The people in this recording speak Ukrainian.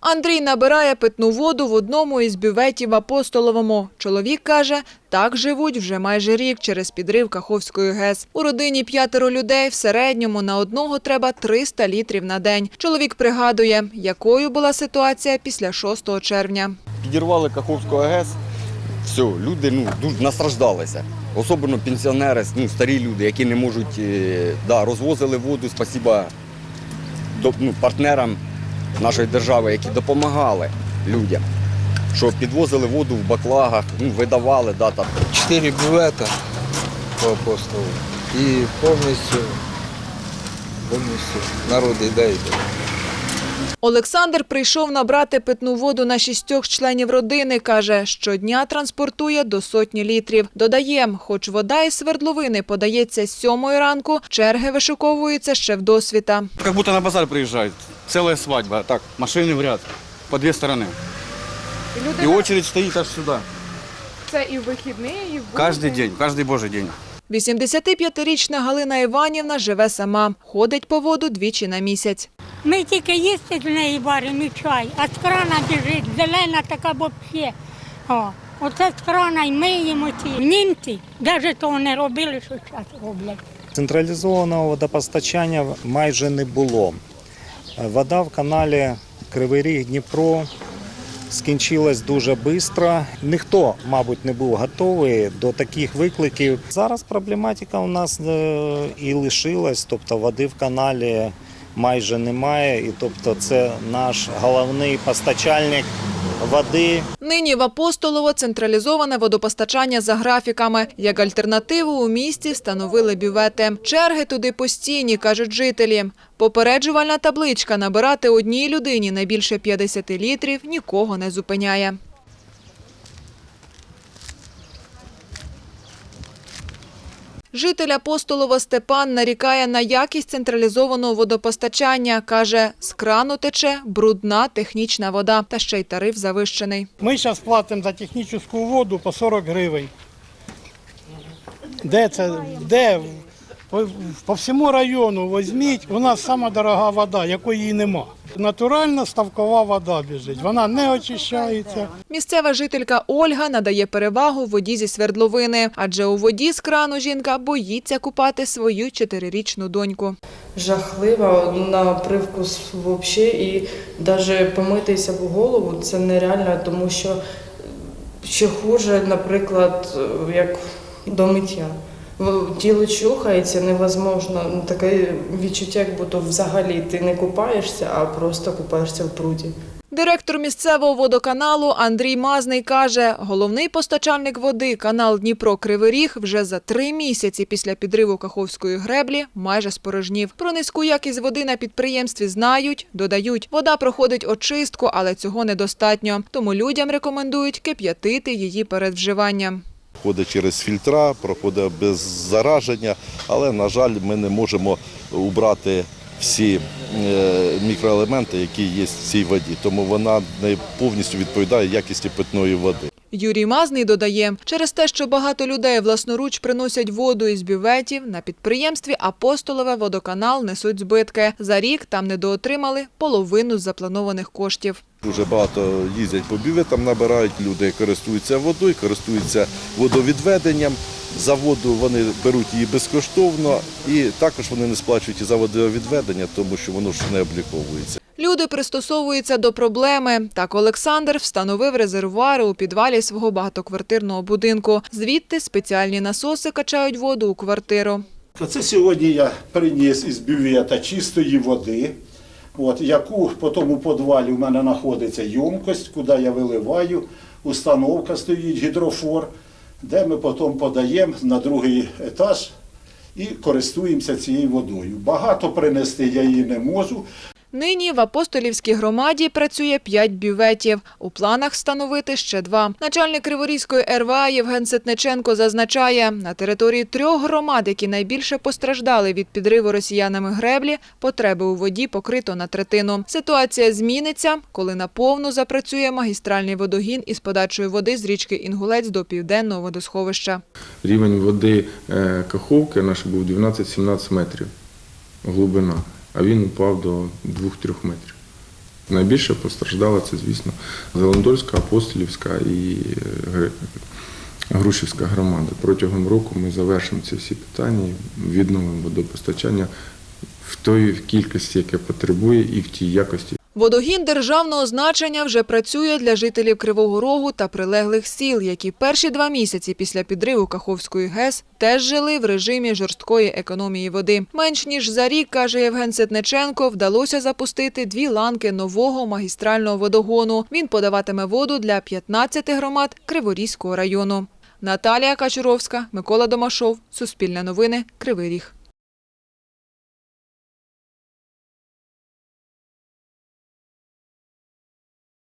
Андрій набирає питну воду в одному із бюветів Апостоловому. Чоловік каже, так живуть вже майже рік через підрив Каховської ГЕС. У родині п'ятеро людей в середньому на одного треба 300 літрів на день. Чоловік пригадує, якою була ситуація після 6 червня. Підірвали Каховську АГС. Все, люди ну, дуже настраждалися. Особливо пенсіонери, ну, старі люди, які не можуть, е, да, розвозили воду, спасіба ну, партнерам нашої держави, які допомагали людям. Що підвозили воду в баклагах, ну, видавали, да, там. Чотири бювета по апостолу і повністю, повністю народ іде йде. Олександр прийшов набрати питну воду на шістьох членів родини. Каже, щодня транспортує до сотні літрів. Додає, хоч вода із свердловини подається з сьомої ранку, черги вишуковуються ще в досвіта. Как будто на базар приезжают Целая свадьба. Так, машины в ряд. По две стороны. И очередь стоит аж сюда. Це і в вихідні, і в Каждый день, каждый божий день. 85-річна Галина Іванівна живе сама. Ходить по воду двічі на місяць. Ми тільки їсти з неї варимо і чай, а з крана біжить, зелена така взагалі. О, оце з крана й миємо ті. Німці навіть того не робили, що зараз роблять. Централізованого водопостачання майже не було. Вода в каналі Кривий Ріг Дніпро скінчилась дуже швидко. Ніхто, мабуть, не був готовий до таких викликів. Зараз проблематика у нас е, і лишилась, тобто води в каналі майже немає, і тобто це наш головний постачальник води. Нині в Апостолово централізоване водопостачання за графіками. Як альтернативу у місті встановили бювети. Черги туди постійні, кажуть жителі. Попереджувальна табличка набирати одній людині не більше 50 літрів нікого не зупиняє. Житель Апостолова Степан нарікає на якість централізованого водопостачання. Каже, з крану тече брудна технічна вода, та ще й тариф завищений. Ми зараз платимо за технічну воду по 40 гривень. Де це? Де? По, по всьому району візьміть, у нас сама дорога вода, якої нема. Натуральна ставкова вода біжить, вона не очищається. Місцева жителька Ольга надає перевагу воді зі свердловини, адже у воді з крану жінка боїться купати свою чотирирічну доньку. жахлива на привкус взагалі. І навіть помитися в голову це нереально, тому що ще хуже, наприклад, як до миття. Тіло чухається, невозможно. Ну, Таке відчуття, як будто взагалі ти не купаєшся, а просто купаєшся в пруді. Директор місцевого водоканалу Андрій Мазний каже, головний постачальник води канал Дніпро-Кривий Ріг вже за три місяці після підриву Каховської греблі майже спорожнів. Про низьку якість води на підприємстві знають, додають. Вода проходить очистку, але цього недостатньо. Тому людям рекомендують кип'ятити її перед вживанням. Проходить через фільтра, проходить без зараження, але, на жаль, ми не можемо убрати всі е, мікроелементи, які є в цій воді, тому вона не повністю відповідає якісті питної води. Юрій Мазний додає, через те, що багато людей власноруч приносять воду із бюветів, на підприємстві Апостолове водоканал несуть збитки. За рік там недоотримали половину запланованих коштів. Дуже багато їздять по бюветам, набирають люди, користуються водою, користуються водовідведенням. За воду вони беруть її безкоштовно і також вони не сплачують і за водовідведення, тому що воно ж не обліковується. Люди пристосовуються до проблеми. Так Олександр встановив резервуари у підвалі свого багатоквартирного будинку. Звідти спеціальні насоси качають воду у квартиру. Це сьогодні я приніс із бювета чистої води, от, яку потім у підвалі в мене знаходиться ємкость, куди я виливаю, установка стоїть, гідрофор, де ми потім подаємо на другий етаж і користуємося цією водою. Багато принести я її не можу, Нині в Апостолівській громаді працює п'ять бюветів. У планах встановити ще два. Начальник Криворізької РВА Євген Ситниченко зазначає, на території трьох громад, які найбільше постраждали від підриву росіянами греблі, потреби у воді покрито на третину. Ситуація зміниться, коли наповну запрацює магістральний водогін із подачою води з річки Інгулець до південного водосховища. Рівень води е, Каховки наш був 12-17 метрів глибина, а він упав до 2-3 метрів. Найбільше постраждала це, звісно, Зеландольська, Апостолівська і е, Грушівська громада. Протягом року ми завершимо ці всі питання, відновимо водопостачання в той кількості, яке потребує, і в тій якості, Водогін державного значення вже працює для жителів Кривого Рогу та прилеглих сіл, які перші два місяці після підриву Каховської ГЕС теж жили в режимі жорсткої економії води. Менш ніж за рік, каже Євген Ситниченко, вдалося запустити дві ланки нового магістрального водогону. Він подаватиме воду для 15 громад Криворізького району. Наталія Качуровська, Микола Домашов, Суспільне новини, Кривий Ріг.